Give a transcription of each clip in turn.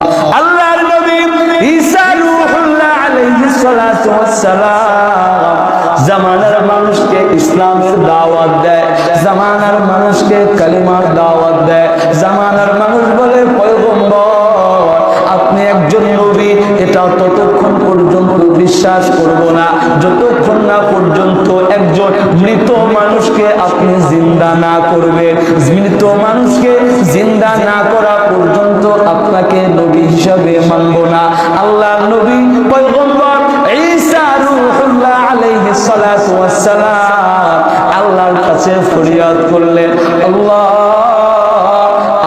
আল্লাহর নবী ঈসা রূহুল্লাহ আলাইহিস সালাতু ওয়াস সালাম জামানার মানুষকে ইসলামের দাওয়াত দেয়, জামানার মানুষকে কালিমার দাওয়াত দেয়। জামানার মানুষ বলে, পয়গম্বর, আপনি একজন নবী এটা ততক্ষণ পর্যন্ত বিশ্বাস করব না। যতক্ষণ না পর্যন্ত একজন মৃত মানুষকে আপনি জিন্দা না করবেন। মৃত মানুষকে জিন্দা না করা পর্যন্ত আপনাকে ফরিয়াদ করলেন আল্লাহ,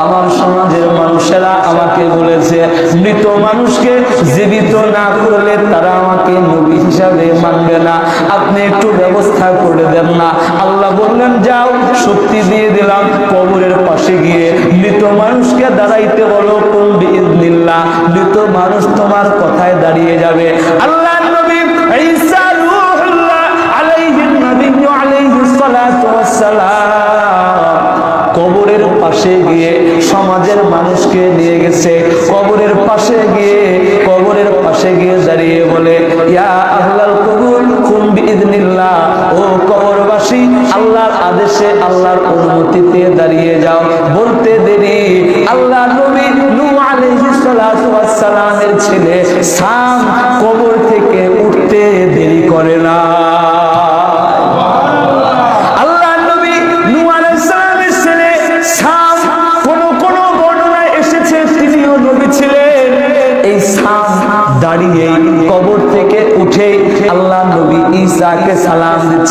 আমার সমাজের মানুষেরা আমাকে বলেছে, মৃত মানুষকে জীবিত না করলে তারা আমাকে নবী হিসাবে মানবে না। আপনি একটু ব্যবস্থা করে দেন না। আল্লাহ বললেন, যাও, শক্তি দিয়ে দিলাম, কবরের পাশে গিয়ে। মৃত মানুষকে দাঁড়াইতে বলো মৃত মানুষ তোমার কথায় দাঁড়িয়ে যাবে। আল্লাহ নবী ঈসা রূহুল্লাহ আলাইহিন নবী আলাইহিস সালাতু ওয়াস সালাম কবরের পাশে গিয়ে সমাজের মানুষকে নিয়ে গেছে। কবরের পাশে গিয়ে, কবরের পাশে গিয়ে দাঁড়িয়ে বলে, ইয়া আহলাল বিইذনিল্লাহ ও কবরবাসী, আল্লাহর আদেশে, আল্লাহর অনুমতিতে দাঁড়িয়ে যাও। বলতে দেরি, আল্লাহ নবী নূহ আলাইহিস সালাতু ওয়াস সালামের ছেলে সাম কবর থেকে উঠতে দেরি করে না।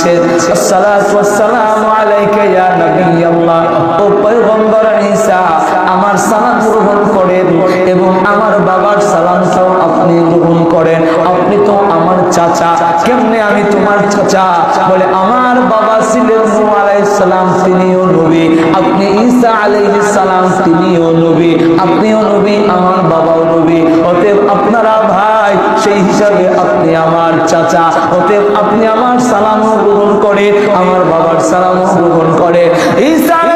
সালাম দিচ্ছেন আসসালাতু ওয়াসসালামু আলাইকা ইয়া নবী আল্লাহ। ও পয়গম্বর ঈসা। আমার সালাম গ্রহণ করেন এবং আমার বাবার সালামটাও আপনি গ্রহণ করেন। আপনি তো আমার চাচা। কেমনে আমি তোমার চাচা? বলে, আমার বাবা ছিলেন সালাম, তিনিও নবী। আপনি ঈসা আলাইহিস সালাম, তিনিও নবী। আপনিও নবী, আমার বাবাও নবী। অতএব আপনারা ভাই, সেই হিসাবে আপনি আমার চাচা। অতএব আপনি আমার সালামও গ্রহণ করে আমার বাবার সালামও গ্রহণ করে ঈসা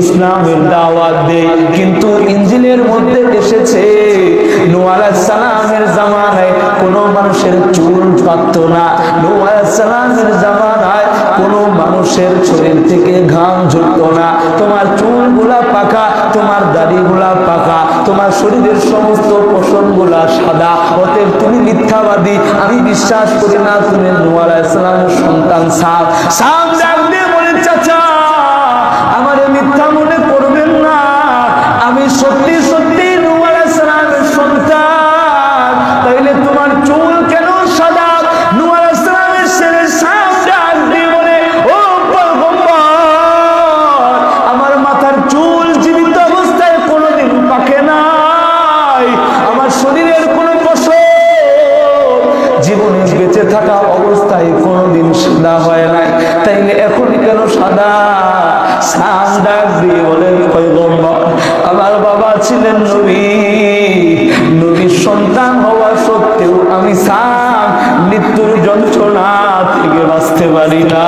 ইসলামের দাওয়াত দেই কিন্তু ইঞ্জিলের মধ্যে এসেছে চুল তোমার পাকা, তোমার দাড়িগুলা পাকা, তোমার শরীরের সমস্ত পোষণগুলা সাদা। অতএব তুমি মিথ্যাবাদী, আমি বিশ্বাস করি না তুমি নোয়ালা ইসলামের সন্তান সাপ সাপ ডাক বলে চাচা থেকে বাঁচতে পারি নাই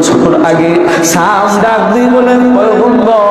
আগে সাম ডাক দিয়ে বলেন পয়গম্বর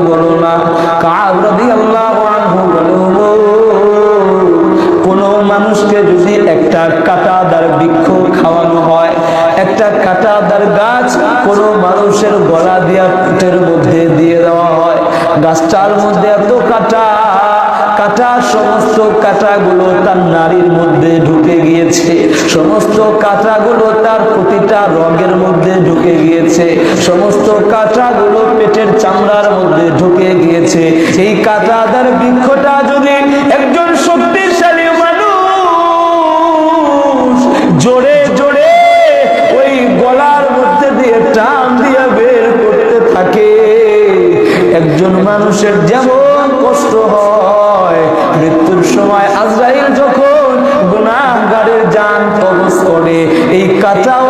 কাটাগুলো তার নারীর মধ্যে ঢুকে গিয়েছে। সমস্ত কাটাগুলো তার প্রতিটা রগের মধ্যে ঢুকে গিয়েছে। সমস্ত কাটাগুলো পেটের চামড়ার মধ্যে ঢুকে গিয়েছে। এই কাটাদার বৃক্ষটা যদি একজন শক্তিশালী মানুষ জোরে জোরে ওই গলার মধ্যে দিয়ে টান দিয়ে বের করতে থাকে, একজন মানুষের যেমন কষ্ট হয় সময় আজরাইল যখন গুনাহগারের যান কবজ করে এই কাঁচাওয়ালা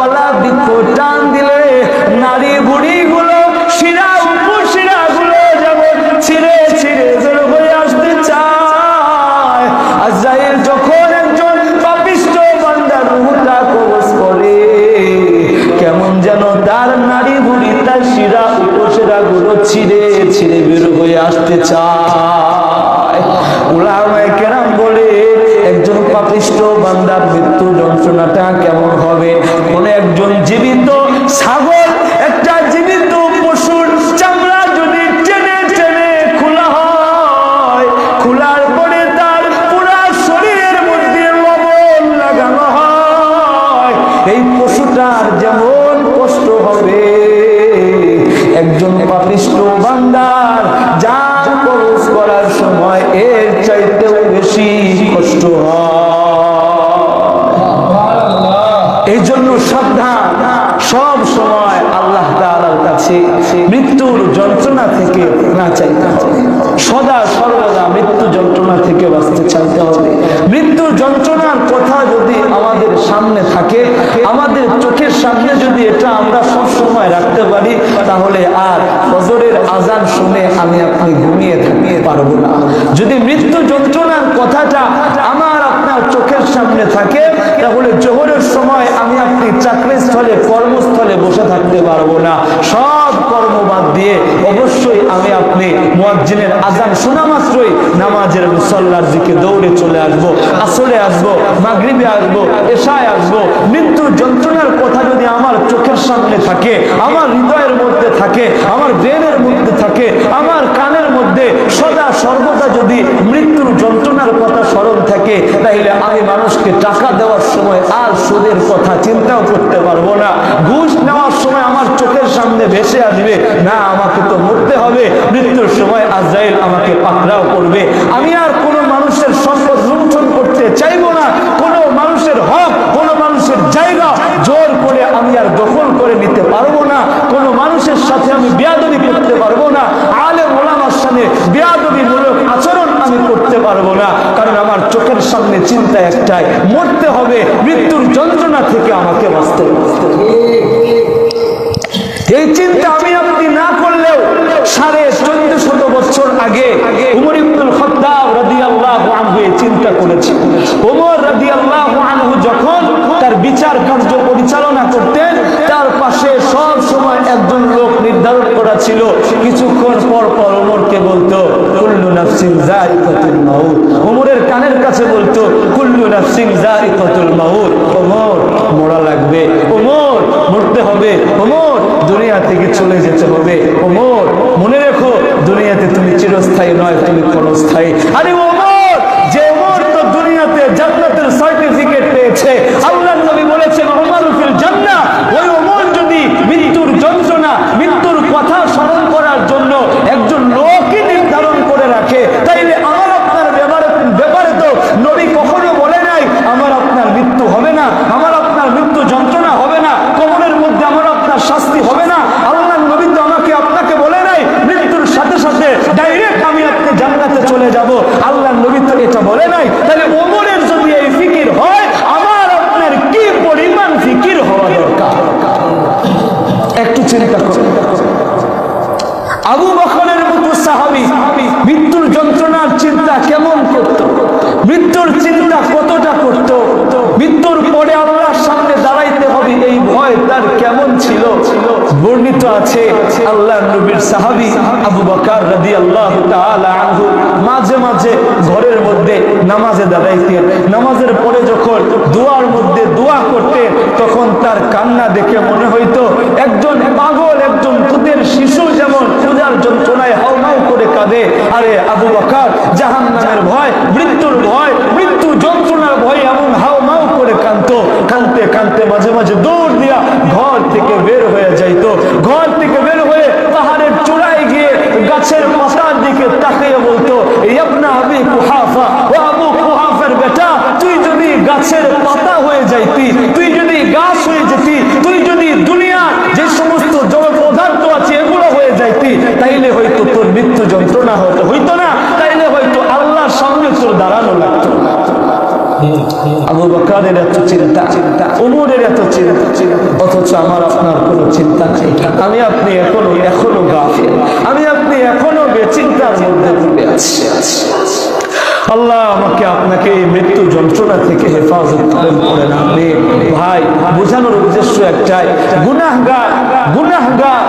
মৃত্যুর যন্ত্রণা থেকে না চাইতে হবে। সদা সর্বদা মৃত্যু যন্ত্রণা থেকে বাঁচতে চাইতে হবে। মৃত্যুর যন্ত্রণার কথা যদি আমাদের সামনে থাকে, আমাদের চোখের সামনে যদি এটা আমরা সব সময় রাখতে পারি, তাহলে আর ফজরের আজান শুনে আমি আপনি ঘুমিয়ে থাকতে পারব না। যদি মৃত্যু যন্ত্রণার কথাটা আমার আপনার চোখের সামনে থাকে, তাহলে জোহরের সময় আমি আপনি চাকরি স্থলে কর্মস্থলে বসে থাকতে পারব না। সব বাদ দিয়ে অবশ্যই আমি আপনি মুয়াজ্জিনের আজান শোনা মাত্রই নামাজের মুসল্লার দিকে দৌড়ে চলে আসব আসলে আসব, মাগরিবে আসব, এশায় আসব। মৃত্যুর যন্ত্রণার কথা যদি আমার চোখের সামনে থাকে, আমার হৃদয়ের মধ্যে থাকে, আমার ব্রেনের মধ্যে থাকে, আমার কানের মধ্যে সদা সর্বদা যদি মৃত্যুর যন্ত্রণার কথা স্মরণ থাকে, তাহলে আমি মানুষকে টাকা দেওয়ার সময় আর সুদের কথা চিন্তাও করতে পারব না। ঘুষ চোখের সামনে ভেসে আসবে। না, আমাকে তো মরতে হবে। মৃত্যুর সময় আজরাইল আমাকে পাকড়াও করবে। আমি আর কোনো মানুষের সম্পদ লুণ্ঠন করতে চাইব না। কোনো মানুষের হক, কোনো মানুষের জায়গা জোর করে আমি আর দখল করে নিতে পারব না। কোনো মানুষের সাথে আমি বিয়াদবি করতে পারব না। আলে ওলামার সামনে বিয়াদবি মূলক আচরণ আমি করতে পারব না। কারণ আমার চোখের সামনে চিন্তা একটাই, মরতে হবে। মৃত্যুর যন্ত্রণা থেকে আমাকে বাঁচতে হবে। এই চিন্তা আমি আপনি না করলেও সাড়ে চোদ্দ শত বছর আগে উমর ইবনুল খত্তাব রাদিয়াল্লাহু আনহু এই চিন্তা করেছে ওমর রাদিয়াল্লাহু আনহু যখন তার বিচার কার্য পরিচালনা করতেন, তার পাশে সব সময় একজন লোক নির্ধারণ করা ছিল। কিছুক্ষণ পর পর ওমরকে বলতো, কুল্লু নাফসিন যায়িকাতুল মাউত। ওমরের কানের কাছে বলতো, কুল্লু নাফসিন যায়িকাতুল মাউত। ওমর মরা লাগবে। ওমর মরতে হবে। ওমর দুনিয়া থেকে চলে যেতে হবে? ওমর, মনে রেখো, দুনিয়াতে তুমি চিরস্থায়ী নয়, তুমি ক্ষণস্থায়ী। আরে ওমর যে ওমর তো দুনিয়াতে জান্নাতের সার্টিফিকেট পেয়েছে আল্লাহ নবী বলেছেন ওমর ফিল জান্নাহ ওই ওমর যদি মৃত্যুর যন্ত্রণা মৃত্যুর কথা স্মরণ করার জন্য একজন লোকই নির্ধারণ করে রাখে তাইলে আমার আপনার ব্যাপারে ব্যাপারে তো নবী কখনো বলে নাই আমার আপনার মৃত্যু হবে না আমার আপনার মৃত্যু যন্ত্রণা হবে না কবরের মধ্যে আমার আপনার শাস্তি হবে না আল্লাহ নবী তো আমাকে আপনাকে বলে নাই মৃত্যুর সাথে সাথে ডাইরেক্ট আমি আপনি জান্নাতে চলে যাব আল্লাহ নবী তো এটা বলে নাই তাহলে ওমরের যদি এই ফিকির হয় আমার আপনার কি পরিমাণ ফিকির হওয়া দরকার একটু চিন্তা করুন আবু বকরের মতো সাহাবি মৃত্যুর যন্ত্রণার চিন্তা কেমন করত মৃত্যুর চিন্তা কতটা করত মৃত্যুর পরে আল্লাহর সামনে দাঁড়াইতে হবে এই ভয় তার কেমন ছিল বর্ণিত আছে আল্লাহ নবীর সাহাবি আবু বকার রাদিয়াল্লাহু আল্লাহ মাঝে মাঝে ঘরের মধ্যে নামাজে দাঁড়াইতেন। নামাজের পরে যখন দোয়ার মধ্যে দোয়া করতেন, তখন তার কান্না দেখে মনে হইতো, একজন পাগল, একজন দুধের শিশু যেমন পূজার যন্ত্রণায় হাউমাউ করে কাঁদে। আরে আবু বকার জাহান ভয় মৃত্যুর ভয় মৃত্যু যন্ত্রণার ভয় এমন হাউমাউ করে কাঁদতো কাঁদতে কাঁদতে মাঝে মাঝে দৌড় দিয়া ঘর থেকে বের হয়ে যাইতো ঘর থেকে বের হয়ে পাহাড়ের চূড়ায় গিয়ে গাছের পাতার দিকে তাকিয়ে বলতো ইয়াবনা আবি কুহাফা ও আবু কুহাফের বেটা তুই যদি গাছের পাতা হয়ে যাইতি তুই যদি গাছ হয়ে যেতি তুই যদি দুনিয়ার যে সমস্ত জড় পদার্থ আছে এগুলো হয়ে যাইতি তাইলে হয়তো তোর মৃত্যু যন্ত্রণা হতো হইতো না, তাইলে হয়তো আল্লাহর সামনে তোর দাঁড়ানো লাগতো। আমি আপনি এখনও এখনও আমি আপনি এখনও বেচিন্তার মধ্যে ডুবে আছি। আল্লাহ আমাকে আপনাকে এই মৃত্যু যন্ত্রণা থেকে হেফাজত করেন করেন আপনি। ভাই, বোঝানোর উদ্দেশ্য একটাই, গুনাহগার গুনাহগার।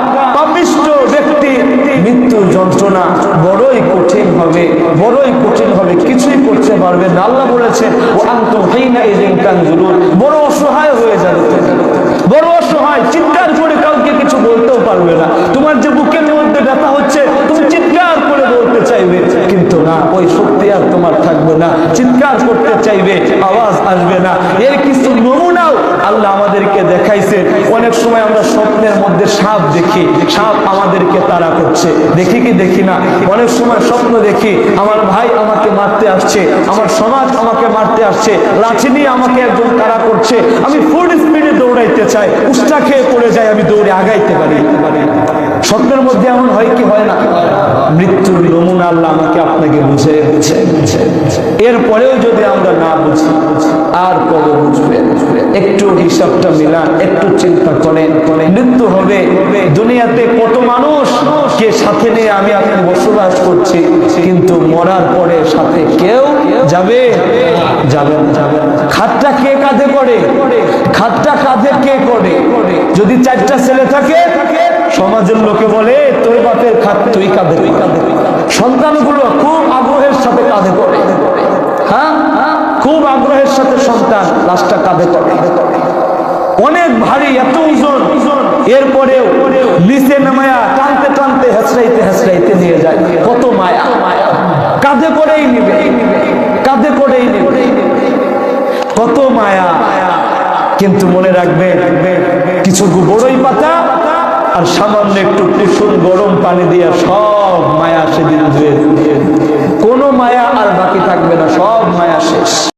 হবে, বড়ই কঠিন হবে, কিছুই করতে পারবে না। আল্লাহ বলেছেন ও আন্ত হাইনা ইদিন কানজুরুন বড় অসহায় হয়ে যাবে। বড় অসহায়, চিৎকার করে কাউকে কিছু বলতেও পারবে না। তোমার যে বুকের মধ্যে ব্যথা হচ্ছে, তুমি চিৎকার করে বলতে চাইবে, কিন্তু না, ওই শক্তি আর তোমার থাকবে না। চিৎকার করতে চাইবে, আওয়াজ আসবে না। এর কিছু নমুনাও আল্লাহ আমাদেরকে দেখাইছে। অনেক সময় আমরা স্বপ্নের সাপ দেখি, সাপ আমাদেরকে তারা করছে। দেখি কি দেখি না? অনেক সময় স্বপ্ন দেখি, আমার ভাই আমাকে মারতে আসছে, আমার সমাজ আমাকে মারতে আসছে লাঠি নিয়ে আমাকে একজন তারা করছে। আমি ফুল স্পিডে দৌড়াইতে চাই উষ্টা খেয়ে পড়ে যাই, আমি দৌড়ে আগাইতে পারি স্বপ্নের মধ্যে এমন হয় কি হয় না? মৃত্যুর নমুনা আল্লাহ আমাকে আপনাকে বুঝে বুঝে বুঝে এরপরেও যদি আমরা না বুঝি, আর কবে বুঝবে? একটু হিসাবটা মিলান, একটু চিন্তা করেন। মৃত্যু হবে দুনিয়াতে কত মানুষ কে সাথে নিয়ে আমি আপনি বসবাস করছি, কিন্তু মরার পরে সাথে কেউ যাবে? যাবে যাবে না। খাটটা কে কাঁধে করে? খাতটা কাঁধে কে করে? যদি চারটা ছেলে থাকে সমাজের লোকে বলে তোর বাপের খাট তুই কাঁধে সন্তানগুলো খুব আগ্রহের সাথে কাঁধে করে হ্যাঁ? খুব আগ্রহের সাথে সন্তান লাশটা কাঁধে করে অনেক ভারী, এত ওজন। এরপরেও নিচে নামায়া টানতে টানতে হেসড়াইতে হেসড়াইতে নিয়ে যায়। কত মায়া। কাঁধে করেই নিবে। কাঁধে করেই নিবে। কত মায়া। কিন্তু মনে রাখবে কিছু বড়ই পাতা আর সামান্য একটু কুসুম গরম পানি দিয়ে সব মায়া সেদিন ধুয়ে কোনো মায়া আর বাকি থাকবে না, সব মায়া শেষ।